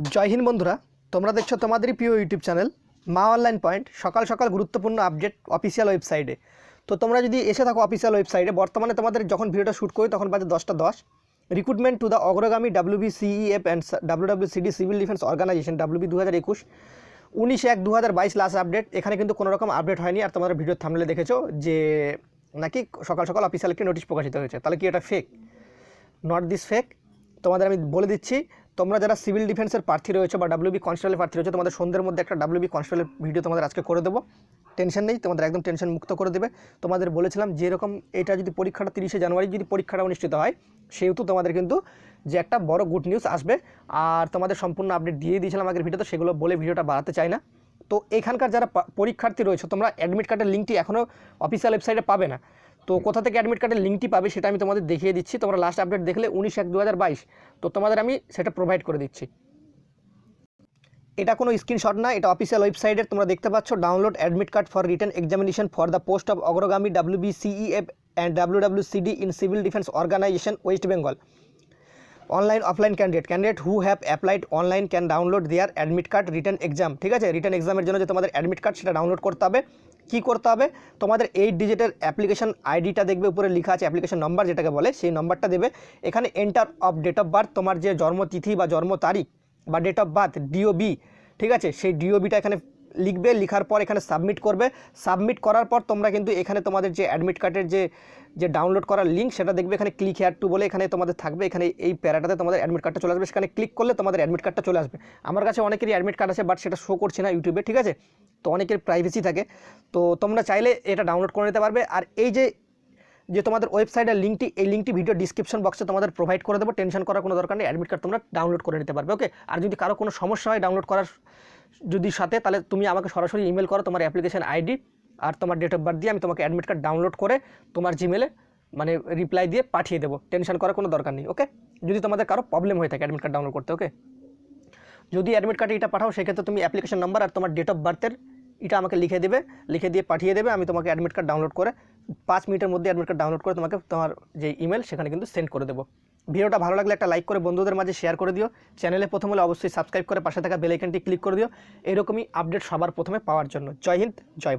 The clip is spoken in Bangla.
জয় হিন্দ বন্ধুরা, তোমরা দেখছ তোমাদেরই প্রিয় YouTube channel Maa online point, সকাল সকাল গুরুত্বপূর্ণ আপডেট অফিসিয়াল ওয়েবসাইটে তো তোমরা যদি এসে থাকো অফিসিয়াল ওয়েবসাইটে বর্তমানে তোমাদের যখন ভিডিওটা শ্যুট করি তখন বাজে দশটা দশ। Recruitment to the Agragami WB CEF and WWCD civil defence organisation WB দু হাজার একুশ, উনিশ এক দু হাজার বাইশ লাস্ট আপডেট এখানে কিন্তু কোনো রকম আপডেট হয়নি, আর তোমাদের ভিডিও থামলে দেখেছ যে নাকি সকাল সকাল অফিসিয়াল একটি নোটিশ প্রকাশিত হয়েছে। তাহলে কি এটা ফেক নট দিস ফেক তোমাদের আমি বলে দিচ্ছি তোমরা যারা সিভিল ডিফেন্সের প্রার্থী রয়েছে বা ডাব্লিউবি কনস্টেবলের প্রার্থী রয়েছে, তোমাদের সন্ধ্যের মধ্যে একটা ডাব্লিউবি কনস্টেবলের ভিডিও তোমাদের আজকে করে দেবো। টেনশন নেই, তোমাদের একদম টেনশন মুক্ত করে দেবে। তোমাদের বলেছিলাম যেরকম এটা যদি পরীক্ষাটা তিরিশে জানুয়ারি যদি পরীক্ষাটা অনুষ্ঠিত হয়, সেহেতু তোমাদের কিন্তু যে একটা বড় গুড নিউজ আসবে। আর তোমাদের সম্পূর্ণ আপডেট দিয়ে দিয়েছিলাম আগের ভিডিওতে সেগুলো বলে ভিডিওটা বাড়াতে চাই না। তো এখানকার যারা পরীক্ষার্থী রয়েছে, তোমরা অ্যাডমিট কার্ডের লিঙ্কটি এখনও অফিসিয়াল ওয়েবসাইটে পাবে না। তো কোথা থেকে অ্যাডমিট কার্ডের লিঙ্কটি পাবে সেটা আমি তোমাদের দেখিয়ে দিচ্ছি। তোমরা লাস্ট আপডেট দেখলে উনিশ এক দু হাজার বাইশ। তো তোমাদের আমি সেটা প্রোভাইড করে দিচ্ছি। এটা কোনো স্ক্রিনশট না এটা অফিসিয়াল ওয়েবসাইটের তোমরা দেখতে পাচ্ছ download admit card for return examination for the post of Agragami WBCEF and WWCD in civil defence organisation West Bengal online offline candidate candidate who have applied online can download their admit card return exam ঠিক আছে? রিটার্ন এক্সামের জন্য যে তোমাদের অ্যাডমিট কার্ড সেটা ডাউনলোড করতে হবে। কী করতে হবে? তোমাদের এইট ডিজিটের অ্যাপ্লিকেশন আইডিটা দেখবে, উপরে লেখা আছে অ্যাপ্লিকেশন নম্বর যেটাকে বলে, সেই নম্বরটা দেবে। এখানে enter of date of birth তোমার যে জন্মতিথি বা জন্ম তারিখ বা ডেট অফ বার্থ ডিওবি ঠিক আছে? সেই ডিওবিটা এখানে লিখবে, লেখার পর এখানে সাবমিট করবে। সাবমিট করার পর তোমরা কিন্তু এখানে তোমাদের যে অ্যাডমিট কার্ডের যে যে ডাউনলোড করার লিঙ্ক সেটা দেখবে এখানে ক্লিক হেয়ার টু বলে এখানে তোমাদের থাকবে। এখানে এই প্যারাটাতে তোমাদের অ্যাডমিট কার্ডটা চলে আসবে। সেখানে ক্লিক করলে তোমাদের অ্যাডমিট কার্ডটা চলে আসবে। আমার কাছে অনেকেরই অ্যাডমিট কার্ড আছে বাট সেটা শো করছে না ইউটিউবে ঠিক আছে? তো অনেকের প্রাইভেসি থাকে। তো তোমরা চাইলে এটা ডাউনলোড করে নিতে পারবে। আর এই যে যে তোমাদের ওয়েবসাইটের লিঙ্কটি এই লিঙ্কটি ভিডিও ডিসক্রিপশন বক্সে তোমাদের প্রোভাইড করে দেবো। টেনশন করার কোনো দরকার নেই। অ্যাডমিট কার্ড তোমরা ডাউনলোড করে নিতে পারবে ওকে আর যদি কারও কোনো সমস্যা হয় ডাউনলোড করার যদি সাথে, তাহলে তুমি আমাকে সরাসরি ইমেল করো তোমার অ্যাপ্লিকেশন আইডি আর তোমার ডেট অফ বার্থ দিয়ে আমি তোমাকে অ্যাডমিট কার্ড ডাউনলোড করে তোমার জিমেলে মানে রিপ্লাই দিয়ে পাঠিয়ে দেবো। টেনশন করার কোনো দরকার নেই ওকে যদি তোমাদের কারও প্রবলেম হয়ে থাকে অ্যাডমিট কার্ড ডাউনলোড করতে ওকে যদি অ্যাডমিট কার্ডে এটা পাঠাও, সেক্ষেত্রে তুমি অ্যাপ্লিকেশন নাম্বার আর তোমার ডেট অফ বার্থের এটা আমাকে লিখে দেবে, লিখে দিয়ে পাঠিয়ে দেবে, আমি তোমাকে অ্যাডমিট কার্ড ডাউনলোড করে পাঁচ মিনিটের মধ্যে অ্যাডমিট কার্ড ডাউনলোড করে তোমাকে তোমার যে ইমেল সেখানে কিন্তু সেন্ড করে দেবো। ভিডিওটা ভালো লাগলে একটা লাইক করে বন্ধুদের মাঝে শেয়ার করে দিও। চ্যানেলে প্রথম হলে অবশ্যই সাবস্ক্রাইব করে পাশে থাকা বেলাইকনটি ক্লিক করে দিও। এরকমই আপডেট সবার প্রথমে পাওয়ার জন্য। জয় হিন্দ, জয়